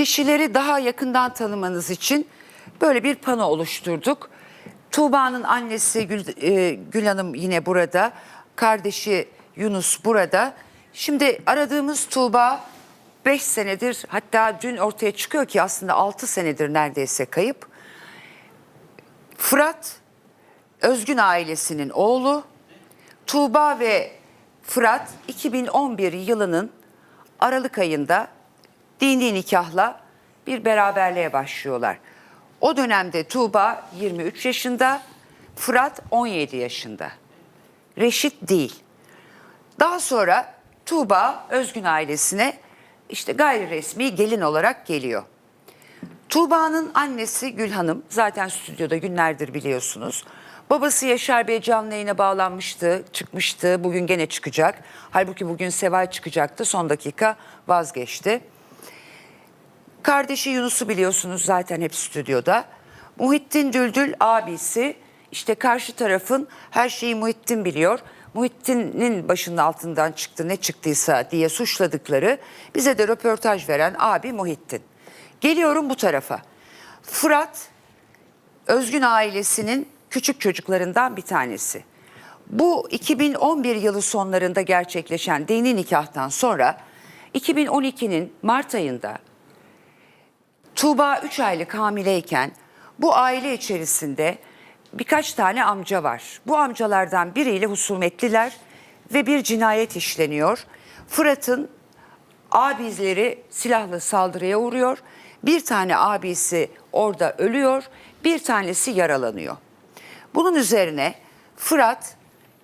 kişileri daha yakından tanımanız için böyle bir pano oluşturduk. Tuğba'nın annesi Gül, e, Gül Hanım yine burada. Kardeşi Yunus burada. Şimdi aradığımız Tuğba 5 senedir hatta dün ortaya çıkıyor ki aslında 6 senedir neredeyse kayıp. Fırat Özgün ailesinin oğlu. Tuğba ve Fırat 2011 yılının Aralık ayında dini nikahla bir beraberliğe başlıyorlar. O dönemde Tuğba 23 yaşında, Fırat 17 yaşında. Reşit değil. Daha sonra Tuğba Özgün ailesine işte gayri resmi gelin olarak geliyor. Tuğba'nın annesi Gül Hanım zaten stüdyoda günlerdir biliyorsunuz. Babası Yaşar Bey canlı yayına bağlanmıştı, çıkmıştı. Bugün gene çıkacak. Halbuki bugün Seval çıkacaktı. Son dakika vazgeçti. Kardeşi Yunus'u biliyorsunuz zaten hep stüdyoda. Muhittin Düldül abisi işte karşı tarafın her şeyi Muhittin biliyor. Muhittin'in başının altından çıktı ne çıktıysa diye suçladıkları bize de röportaj veren abi Muhittin. Geliyorum bu tarafa. Fırat Özgün ailesinin küçük çocuklarından bir tanesi. Bu 2011 yılı sonlarında gerçekleşen dini nikahtan sonra 2012'nin Mart ayında Tuğba 3 aylık hamileyken bu aile içerisinde birkaç tane amca var. Bu amcalardan biriyle husumetliler ve bir cinayet işleniyor. Fırat'ın abizleri silahlı saldırıya uğruyor. Bir tane abisi orada ölüyor, bir tanesi yaralanıyor. Bunun üzerine Fırat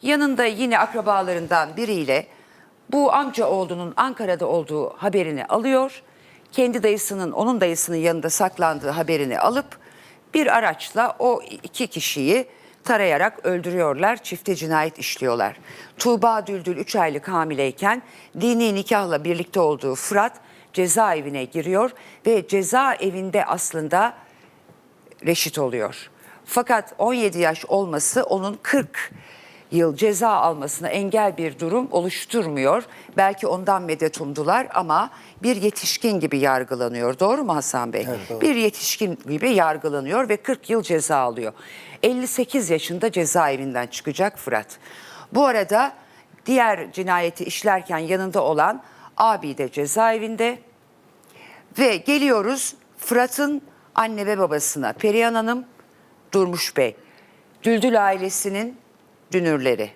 yanında yine akrabalarından biriyle bu amca oğlunun Ankara'da olduğu haberini alıyor. Kendi dayısının, onun dayısının yanında saklandığı haberini alıp bir araçla o iki kişiyi tarayarak öldürüyorlar. Çifte cinayet işliyorlar. Tuğba Düldül 3 aylık hamileyken dini nikahla birlikte olduğu Fırat cezaevine giriyor ve cezaevinde aslında reşit oluyor. Fakat 17 yaş olması onun 40 yıl ceza almasına engel bir durum oluşturmuyor. Belki ondan medet umdular ama bir yetişkin gibi yargılanıyor. Doğru mu Hasan Bey? Evet, doğru. Bir yetişkin gibi yargılanıyor ve 40 yıl ceza alıyor. 58 yaşında cezaevinden çıkacak Fırat. Bu arada diğer cinayeti işlerken yanında olan abi de cezaevinde. Ve geliyoruz Fırat'ın anne ve babasına. Perihan Hanım, Durmuş Bey. Düldül ailesinin dünürleri.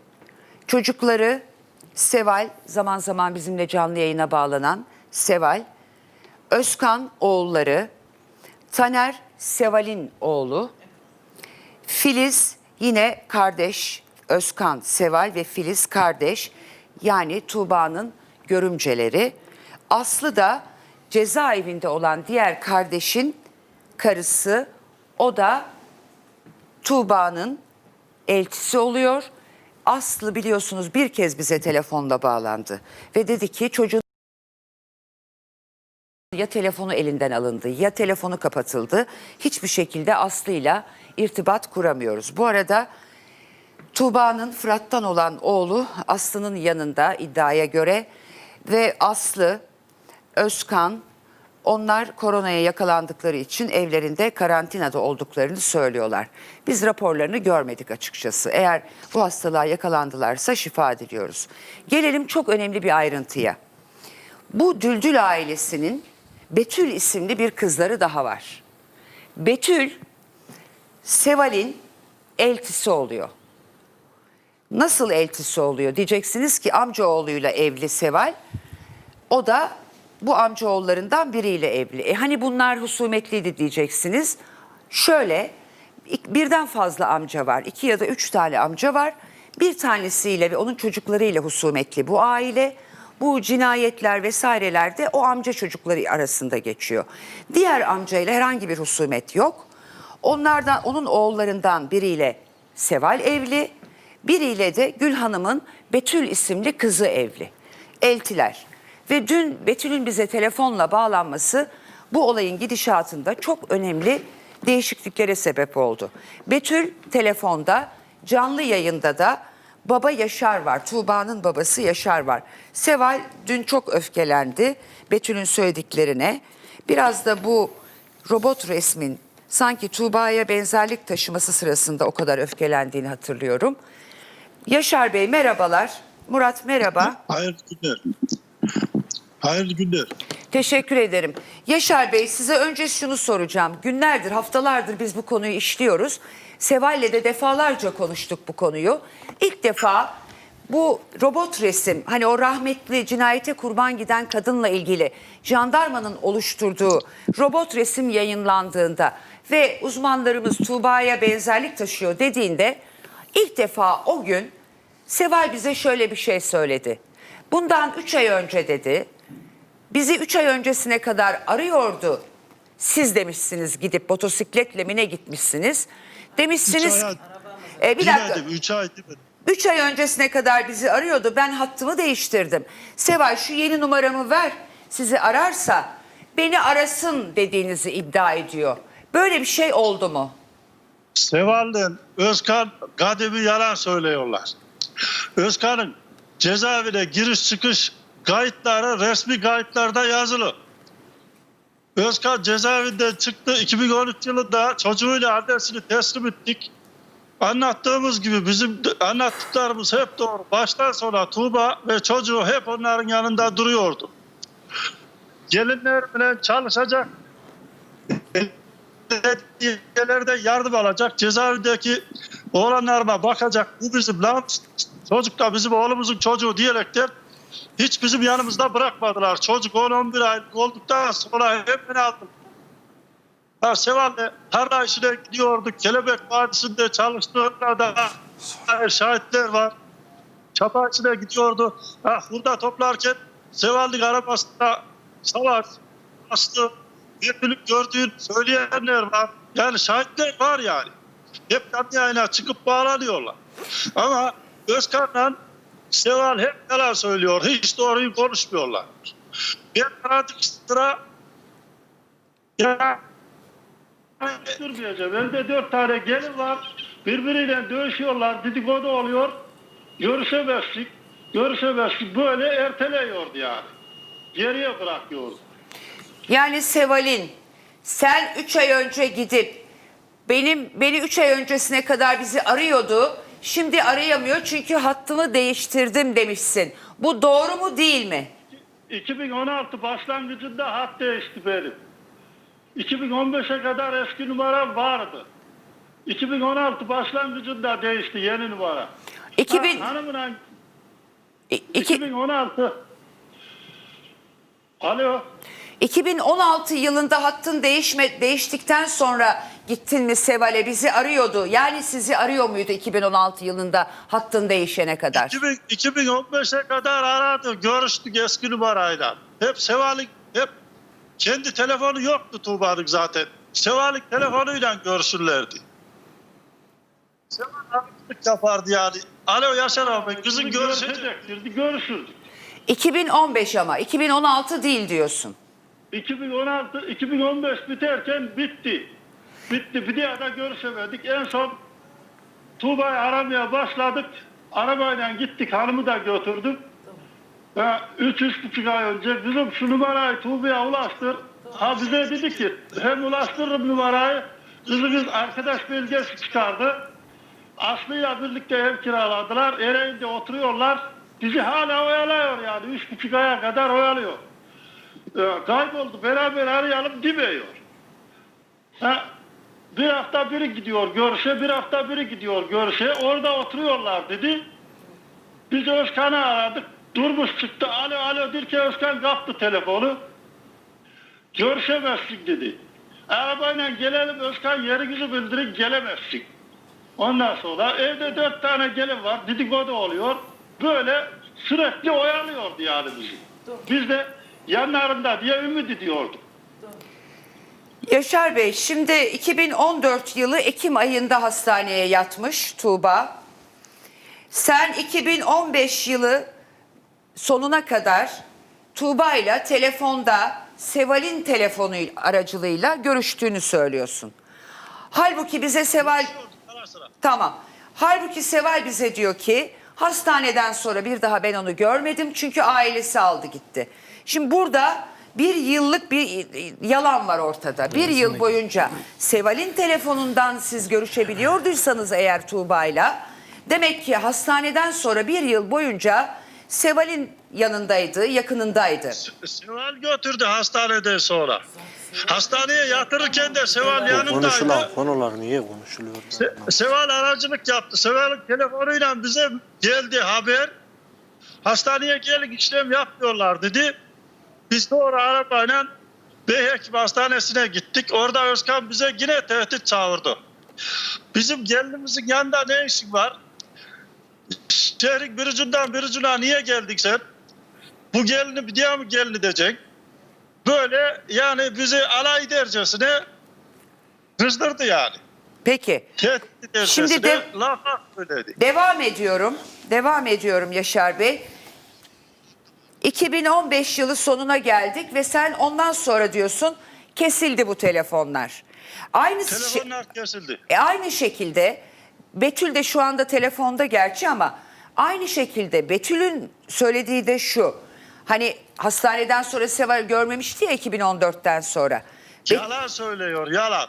Çocukları Seval, zaman zaman bizimle canlı yayına bağlanan Seval. Özkan oğulları. Taner Seval'in oğlu. Filiz yine kardeş. Özkan, Seval ve Filiz kardeş. Yani Tuğba'nın görümceleri. Aslı da cezaevinde olan diğer kardeşin karısı. O da Tuğba'nın eltisi oluyor. Aslı biliyorsunuz bir kez bize telefonla bağlandı ve dedi ki çocuğun ya telefonu elinden alındı ya telefonu kapatıldı. Hiçbir şekilde Aslı'yla irtibat kuramıyoruz. Bu arada Tuğba'nın Fırat'tan olan oğlu Aslı'nın yanında iddiaya göre ve Aslı, Özkan onlar koronaya yakalandıkları için evlerinde karantinada olduklarını söylüyorlar. Biz raporlarını görmedik açıkçası. Eğer bu hastalığa yakalandılarsa şifa diliyoruz. Gelelim çok önemli bir ayrıntıya. Bu Düldül ailesinin Betül isimli bir kızları daha var. Betül Seval'in eltisi oluyor. Nasıl eltisi oluyor diyeceksiniz ki amcaoğluyla evli Seval. O da bu amcaoğullarından biriyle evli. E hani bunlar husumetliydi diyeceksiniz. Şöyle birden fazla amca var. iki ya da üç tane amca var. Bir tanesiyle ve onun çocuklarıyla husumetli bu aile. Bu cinayetler vesaireler de o amca çocukları arasında geçiyor. Diğer amcayla herhangi bir husumet yok. Onlardan onun oğullarından biriyle Seval evli. Biriyle de Gül Hanım'ın Betül isimli kızı evli. Eltiler. Ve dün Betül'ün bize telefonla bağlanması bu olayın gidişatında çok önemli değişikliklere sebep oldu. Betül telefonda canlı yayında da baba Yaşar var. Tuğba'nın babası Yaşar var. Seval dün çok öfkelendi. Betül'ün söylediklerine biraz da bu robot resmin sanki Tuğba'ya benzerlik taşıması sırasında o kadar öfkelendiğini hatırlıyorum. Yaşar Bey merhabalar. Murat merhaba. Hayırlı günler. Hayırlı günler. Teşekkür ederim. Yaşar Bey size önce şunu soracağım. Günlerdir, haftalardır biz bu konuyu işliyoruz. Seval'le de defalarca konuştuk bu konuyu. İlk defa bu robot resim hani o rahmetli cinayete kurban giden kadınla ilgili jandarmanın oluşturduğu robot resim yayınlandığında ve uzmanlarımız Tuğba'ya benzerlik taşıyor dediğinde ilk defa o gün Seval bize şöyle bir şey söyledi. Bundan 3 ay önce dedi Bizi 3 ay öncesine kadar arıyordu. Siz demişsiniz gidip motosikletle mi ne gitmişsiniz? Demişsiniz. Üç ay- E, bir dakika. Demedim, üç ay demedim. 3 ay öncesine kadar bizi arıyordu. Ben hattımı değiştirdim. Seval şu yeni numaramı ver. Sizi ararsa beni arasın dediğinizi iddia ediyor. Böyle bir şey oldu mu? Seval'den Özkan Gadem'i yalan söylüyorlar. Özkan'ın cezaevine giriş çıkış kayıtları resmi kayıtlarda yazılı. Özkan cezaevinden çıktı 2013 yılında çocuğuyla annesini teslim ettik. Anlattığımız gibi bizim anlattıklarımız hep doğru. Baştan sona Tuğba ve çocuğu hep onların yanında duruyordu. Gelinlerle çalışacak belediyelerde yardım alacak. Cezaevindeki oğlanlarıma bakacak. Bu bizim lan çocuk da bizim oğlumuzun çocuğu diyerekten hiç bizim yanımızda bırakmadılar. Çocuk 10-11 aylık olduktan sonra hep beni aldım. Ha, Seval'le tarla işine gidiyorduk. Kelebek Vadisi'nde çalıştığında da şahitler var. Çapa işine gidiyordu. Ha, burada toplarken Seval'lik arabasında savaş bastı. Bir bölüm gördüğün söyleyenler var. Yani şahitler var yani. Hep canlı yayına çıkıp bağlanıyorlar. Ama Özkan'la Seval hep yalan söylüyor. Hiç doğruyu konuşmuyorlar. Ben aradık sıra ya Durmayacağım. Elde dört tane gelin var. Birbiriyle dövüşüyorlar. Dedikodu oluyor. Görüşemezdik. Görüşemezdik. Böyle erteleyordu yani. Geriye bırakıyordu. Yani Seval'in sen 3 ay önce gidip benim beni 3 ay öncesine kadar bizi arıyordu. Şimdi arayamıyor çünkü hattımı değiştirdim demişsin. Bu doğru mu değil mi? 2016 başlangıcında hat değişti benim. 2015'e kadar eski numaram vardı. 2016 başlangıcında değişti yeni numara. 2000 Ha, hanımla iki- 2016 Alo. 2016 yılında hattın değişme değiştikten sonra gittin mi Seval'e bizi arıyordu. Yani sizi arıyor muydu 2016 yılında hattın değişene kadar? 2000 2015'e kadar aradı. Görüştük eski numarayla. Hep Seval'in hep kendi telefonu yoktu Tuğba'nın zaten. Seval'in telefonuyla görüşürlerdi. Seval arıcılık yapardı yani. Alo Yaşar abi kızın görüşecek. Görüşecektirdi, görüşürdük. 2015 ama 2016 değil diyorsun. 2016, 2015 biterken bitti. Bitti. Bir daha da görüşemedik. En son Tuğba'yı aramaya başladık. Arabayla gittik. Hanımı da götürdüm. Ve üç, üç buçuk ay önce bizim şu numarayı Tuğba'ya ulaştır. Ha bize dedi ki hem ulaştırırım numarayı. Kızınız arkadaş belgesi çıkardı. Aslı'yla birlikte ev kiraladılar. Ereğinde oturuyorlar. Bizi hala oyalıyor yani. Üç buçuk aya kadar oyalıyor. Ee, kayboldu. Beraber arayalım demiyor. Ha, bir hafta biri gidiyor görüşe, bir hafta biri gidiyor görüşe. Orada oturuyorlar dedi. Biz Özkan'ı aradık. Durmuş çıktı. Alo alo derken Özkan kaptı telefonu. Görüşemezsin dedi. Arabayla gelelim Özkan yeri yüzü bildirin gelemezsin. Ondan sonra evde dört tane gelin var. Dedikodu oluyor. Böyle sürekli oyalıyordu yani bizi. Biz de yanlarında diye ümit ediyorduk. Yaşar Bey şimdi 2014 yılı Ekim ayında hastaneye yatmış Tuğba. Sen 2015 yılı sonuna kadar Tuğba ile telefonda Seval'in telefonu aracılığıyla görüştüğünü söylüyorsun. Halbuki bize Seval sıra. Tamam. Halbuki Seval bize diyor ki hastaneden sonra bir daha ben onu görmedim çünkü ailesi aldı gitti. Şimdi burada bir yıllık bir yalan var ortada. Bir yıl boyunca Seval'in telefonundan siz görüşebiliyorduysanız eğer Tuğba'yla demek ki hastaneden sonra bir yıl boyunca Seval'in yanındaydı, yakınındaydı. Seval götürdü hastaneden sonra. Hastaneye yatırırken de Seval yanındaydı. Konuşulan konular niye konuşuluyor? Se- Seval aracılık yaptı. Seval'in telefonuyla bize geldi haber. Hastaneye gelin işlem yapmıyorlar dedi. Biz sonra arabayla Beyhekim Hastanesi'ne gittik. Orada Özkan bize yine tehdit çağırdı. Bizim gelinimizin yanında ne işin var? Şehrin bir ucundan bir ucuna niye geldik sen? Bu gelini bir diye mi gelin edecek? Böyle yani bizi alay dercesine kızdırdı yani. Peki. Tehdit Şimdi de- laf söyledi. Devam ediyorum. Devam ediyorum Yaşar Bey. 2015 yılı sonuna geldik ve sen ondan sonra diyorsun kesildi bu telefonlar. Aynı Telefonlar kesildi. e, aynı şekilde Betül de şu anda telefonda gerçi ama aynı şekilde Betül'ün söylediği de şu. Hani hastaneden sonra Seval görmemişti ya 2014'ten sonra. Be- Yalan söylüyor, yalan.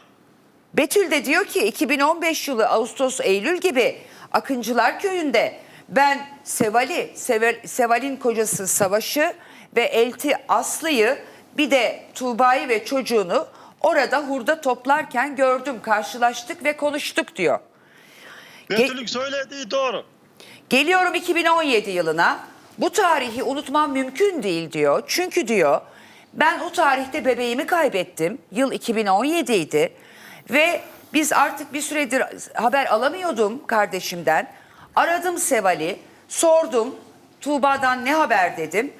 Betül de diyor ki 2015 yılı Ağustos Eylül gibi Akıncılar Köyü'nde ben Seval'i, Seval, Seval'in kocası Savaş'ı ve Elti Aslı'yı bir de Tuğba'yı ve çocuğunu orada hurda toplarken gördüm, karşılaştık ve konuştuk diyor. Betül'ün söylediği doğru. Geliyorum 2017 yılına. Bu tarihi unutmam mümkün değil diyor. Çünkü diyor ben o tarihte bebeğimi kaybettim. Yıl 2017 idi. Ve biz artık bir süredir haber alamıyordum kardeşimden. Aradım Seval'i, sordum. Tuğba'dan ne haber dedim.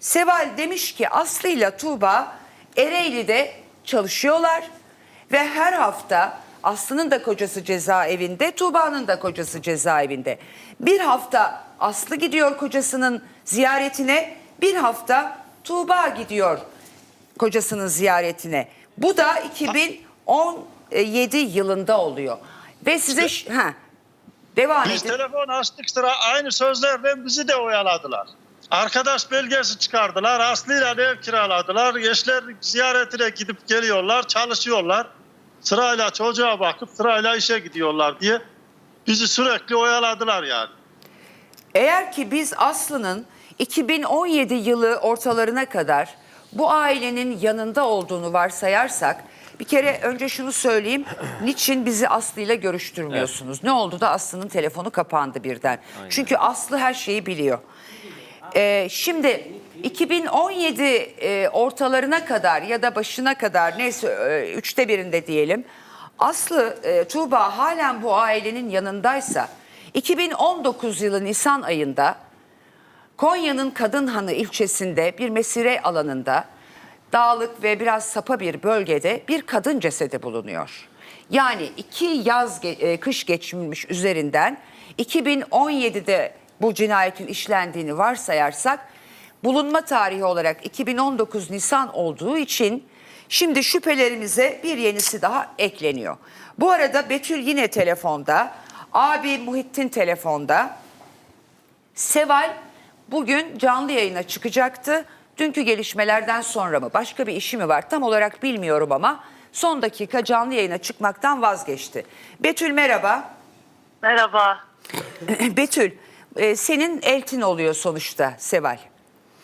Seval demiş ki Aslı ile Tuğba Ereğli'de çalışıyorlar ve her hafta Aslı'nın da kocası cezaevinde, Tuğba'nın da kocası cezaevinde. Bir hafta Aslı gidiyor kocasının ziyaretine, bir hafta Tuğba gidiyor kocasının ziyaretine. Bu da 2017 yılında oluyor. Ve size ha devam Biz edin. telefon açtık sıra aynı sözlerle bizi de oyaladılar. Arkadaş belgesi çıkardılar. Aslı'yla ev kiraladılar. Eşler ziyaretine gidip geliyorlar, çalışıyorlar. Sırayla çocuğa bakıp sırayla işe gidiyorlar diye bizi sürekli oyaladılar yani. Eğer ki biz Aslı'nın 2017 yılı ortalarına kadar bu ailenin yanında olduğunu varsayarsak bir kere önce şunu söyleyeyim. Niçin bizi Aslı ile görüştürmüyorsunuz? Ne oldu da Aslı'nın telefonu kapandı birden? Çünkü Aslı her şeyi biliyor. Ee, şimdi 2017 e, ortalarına kadar ya da başına kadar neyse e, üçte birinde diyelim. Aslı e, Tuğba halen bu ailenin yanındaysa 2019 yılı Nisan ayında Konya'nın Kadınhanı ilçesinde bir mesire alanında dağlık ve biraz sapa bir bölgede bir kadın cesedi bulunuyor. Yani iki yaz e, kış geçmiş üzerinden 2017'de bu cinayetin işlendiğini varsayarsak bulunma tarihi olarak 2019 Nisan olduğu için şimdi şüphelerimize bir yenisi daha ekleniyor. Bu arada Betül yine telefonda, abi Muhittin telefonda. Seval bugün canlı yayına çıkacaktı. Dünkü gelişmelerden sonra mı başka bir işi mi var tam olarak bilmiyorum ama son dakika canlı yayına çıkmaktan vazgeçti. Betül merhaba. Merhaba. Betül e, senin eltin oluyor sonuçta Seval.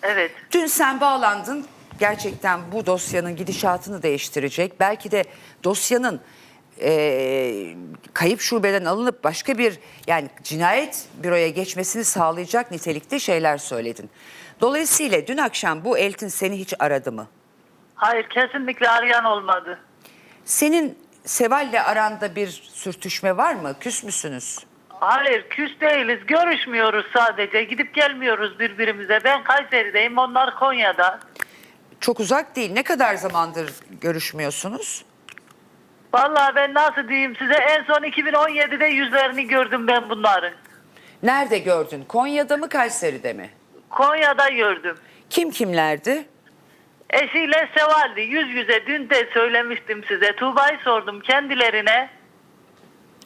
Evet. Dün sen bağlandın. Gerçekten bu dosyanın gidişatını değiştirecek. Belki de dosyanın e, kayıp şubeden alınıp başka bir yani cinayet büroya geçmesini sağlayacak nitelikte şeyler söyledin. Dolayısıyla dün akşam bu Eltin seni hiç aradı mı? Hayır kesinlikle arayan olmadı. Senin Seval'le aranda bir sürtüşme var mı? Küs müsünüz? Hayır küs değiliz. Görüşmüyoruz sadece. Gidip gelmiyoruz birbirimize. Ben Kayseri'deyim. Onlar Konya'da. Çok uzak değil. Ne kadar zamandır görüşmüyorsunuz? Vallahi ben nasıl diyeyim size en son 2017'de yüzlerini gördüm ben bunların. Nerede gördün? Konya'da mı Kayseri'de mi? Konya'da gördüm. Kim kimlerdi? Eşiyle Sevaldi yüz yüze dün de söylemiştim size. Tuğba'yı sordum kendilerine.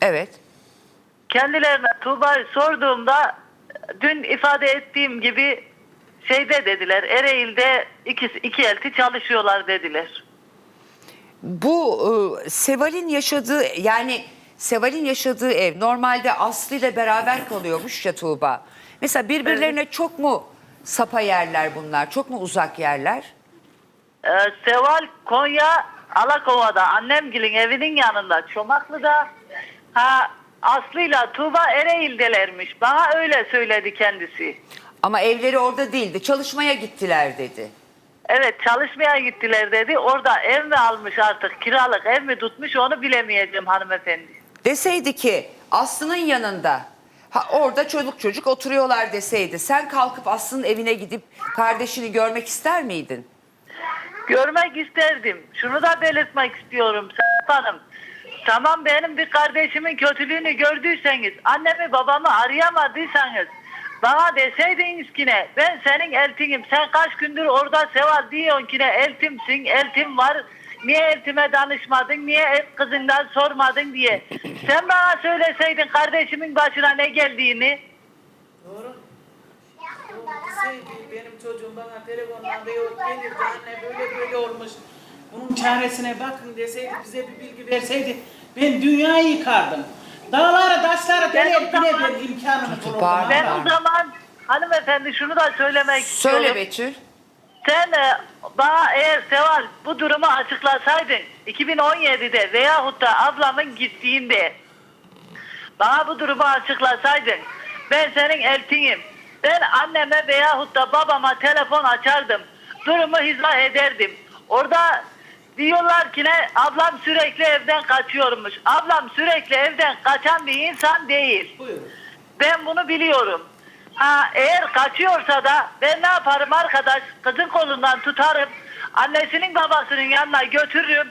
Evet. Kendilerine Tuğba'yı sorduğumda dün ifade ettiğim gibi şeyde dediler Ereğli'de iki, iki elti çalışıyorlar dediler. Bu e, Seval'in yaşadığı yani Seval'in yaşadığı ev normalde Aslı ile beraber kalıyormuş ya Tuğba. Mesela birbirlerine çok mu sapa yerler bunlar? Çok mu uzak yerler? Ee, Seval Konya Alakova'da annemgilin evinin yanında Çomaklı'da ha Aslı'yla Tuğba Ereğli'delermiş. Bana öyle söyledi kendisi. Ama evleri orada değildi. Çalışmaya gittiler dedi. Evet çalışmaya gittiler dedi. Orada ev mi almış artık kiralık ev mi tutmuş onu bilemeyeceğim hanımefendi. Deseydi ki Aslı'nın yanında ha, orada çocuk çocuk oturuyorlar deseydi sen kalkıp Aslı'nın evine gidip kardeşini görmek ister miydin? Görmek isterdim. Şunu da belirtmek istiyorum Serap Hanım. Tamam benim bir kardeşimin kötülüğünü gördüyseniz, annemi babamı arayamadıysanız, bana deseydiniz ki ne, ben senin eltinim, sen kaç gündür orada Seval diyorsun ki ne, eltimsin, eltim var, niye eltime danışmadın, niye kızından sormadın diye. Sen bana söyleseydin kardeşimin başına ne geldiğini, Doğru. Benim çocuğum bana telefondan ve yok gelirdi anne böyle böyle olmuş. Bunun çaresine bakın deseydi bize bir bilgi verseydi ben dünyayı yıkardım. Dağları taşları deler zaman- ben imkanımı bulurdum. Ben o zaman hanımefendi şunu da söylemek istiyorum. Söyle Betül. Sen e, bana eğer Seval bu durumu açıklasaydın 2017'de veyahut da ablamın gittiğinde bana bu durumu açıklasaydın ben senin eltinim. Ben anneme veyahut da babama telefon açardım. Durumu izah ederdim. Orada diyorlar ki ne ablam sürekli evden kaçıyormuş. Ablam sürekli evden kaçan bir insan değil. Buyurun. Ben bunu biliyorum. Ha eğer kaçıyorsa da ben ne yaparım arkadaş? Kızın kolundan tutarım. Annesinin babasının yanına götürürüm.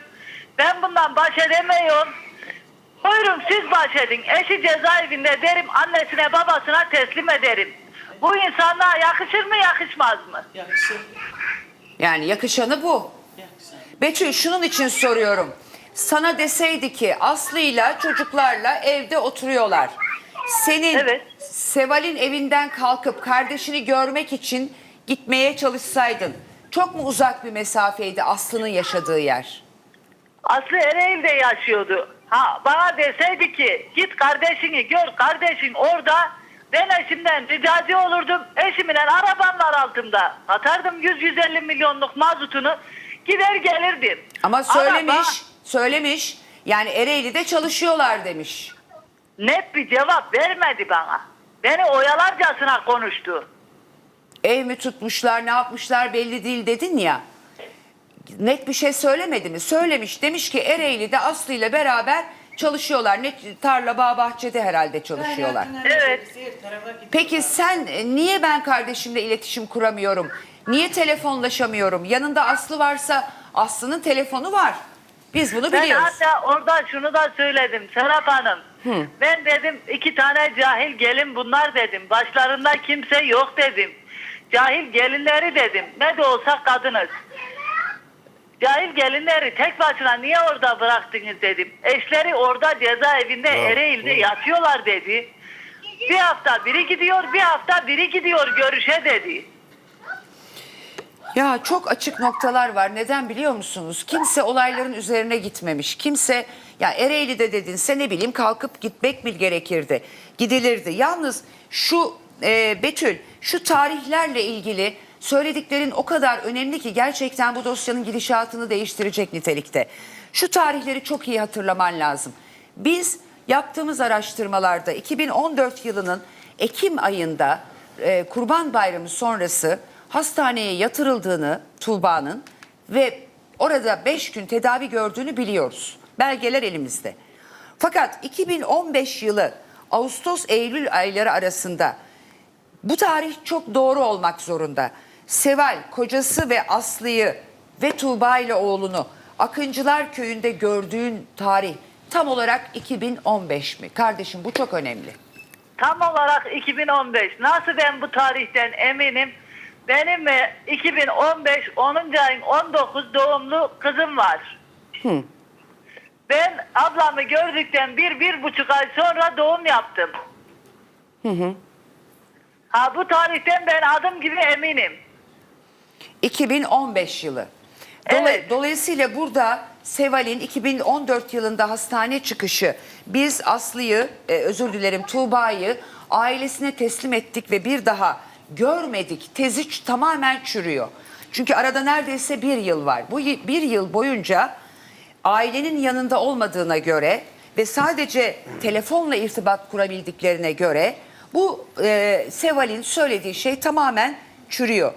Ben bundan baş edemiyorum. Buyurun siz baş edin. Eşi cezaevinde derim annesine babasına teslim ederim. Bu insanlığa yakışır mı yakışmaz mı? Yakışır. Yani yakışanı bu. Yakışır. Betül şunun için soruyorum. Sana deseydi ki Aslı'yla çocuklarla evde oturuyorlar. Senin Evet. Seval'in evinden kalkıp kardeşini görmek için gitmeye çalışsaydın. Çok mu uzak bir mesafeydi Aslı'nın yaşadığı yer? Aslı Ereğli'de yaşıyordu. Ha bana deseydi ki git kardeşini gör kardeşin orada ben eşimden ricacı olurdum. Eşimin arabam var altımda. Atardım 100-150 milyonluk mazutunu gider gelirdim. Ama söylemiş, bana söylemiş. Yani Ereğli'de çalışıyorlar demiş. net bir cevap vermedi bana. Beni oyalarcasına konuştu. Ev mi tutmuşlar, ne yapmışlar belli değil dedin ya. Net bir şey söylemedi mi? Söylemiş. Demiş ki Ereğli'de Aslı ile beraber çalışıyorlar. Ne tarla, bağ, bahçede herhalde çalışıyorlar. Evet. Peki sen e, niye ben kardeşimle iletişim kuramıyorum? Niye telefonlaşamıyorum? Yanında Aslı varsa Aslı'nın telefonu var. Biz bunu Ben biliyoruz. hatta orada şunu da söyledim Serap Hanım. Ben dedim iki tane cahil gelin bunlar dedim. Başlarında kimse yok dedim. Cahil gelinleri dedim. Ne de olsa kadınız. Cahil gelinleri tek başına niye orada bıraktınız dedim. Eşleri orada cezaevinde Ereğli'de yatıyorlar dedi. Bir hafta biri gidiyor, bir hafta biri gidiyor görüşe dedi. Ya çok açık noktalar var. Neden biliyor musunuz? Kimse olayların üzerine gitmemiş. Kimse ya Ereğli'de dedinse ne bileyim kalkıp gitmek mi gerekirdi? Gidilirdi. Yalnız şu e, Betül şu tarihlerle ilgili söylediklerin o kadar önemli ki gerçekten bu dosyanın gidişatını değiştirecek nitelikte. Şu tarihleri çok iyi hatırlaman lazım. Biz yaptığımız araştırmalarda 2014 yılının Ekim ayında e, Kurban Bayramı sonrası hastaneye yatırıldığını Tuğba'nın ve orada 5 gün tedavi gördüğünü biliyoruz. Belgeler elimizde. Fakat 2015 yılı Ağustos-Eylül ayları arasında bu tarih çok doğru olmak zorunda. Seval kocası ve Aslı'yı ve Tuğba ile oğlunu Akıncılar Köyü'nde gördüğün tarih tam olarak 2015 mi? Kardeşim bu çok önemli. Tam olarak 2015. Nasıl ben bu tarihten eminim? Benim e, 2015 10. ayın 19 doğumlu kızım var. Ben ablamı gördükten bir, bir buçuk ay sonra doğum yaptım. Ha bu tarihten ben adım gibi eminim. 2015 yılı. Dola- Evet. Dolayısıyla burada Seval'in 2014 yılında hastane çıkışı biz Aslı'yı e, özür dilerim Tuğba'yı ailesine teslim ettik ve bir daha görmedik. Tezi tamamen çürüyor. Çünkü arada neredeyse bir yıl var. Bu bir yıl boyunca ailenin yanında olmadığına göre ve sadece telefonla irtibat kurabildiklerine göre bu e, Seval'in söylediği şey tamamen çürüyor.